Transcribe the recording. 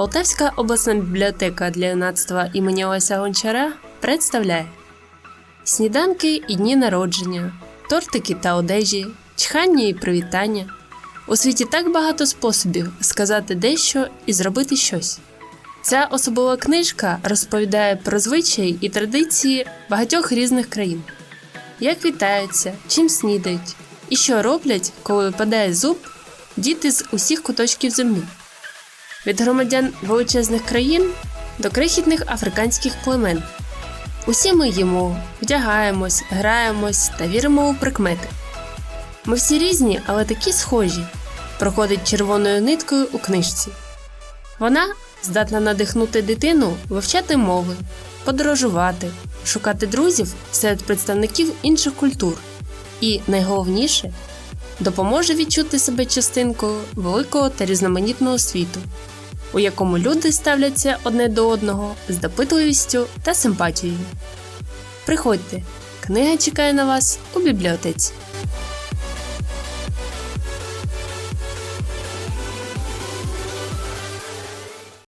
Полтавська обласна бібліотека для юнацтва імені Олеся Гончара представляє сніданки і дні народження, тортики та одежі, чхання і привітання. У світі так багато способів сказати дещо і зробити щось. Ця особова книжка розповідає про звичаї і традиції багатьох різних країн, як вітаються, чим снідають і що роблять, коли випадає зуб діти з усіх куточків землі. Від громадян величезних країн до крихітних африканських племен. Усі ми їмо, вдягаємось, граємось та віримо у прикмети. Ми всі різні, але такі схожі, проходить червоною ниткою у книжці. Вона здатна надихнути дитину вивчати мови, подорожувати, шукати друзів серед представників інших культур і, найголовніше, допоможе відчути себе частинкою великого та різноманітного світу, у якому люди ставляться одне до одного з допитливістю та симпатією. Приходьте, книга чекає на вас у бібліотеці.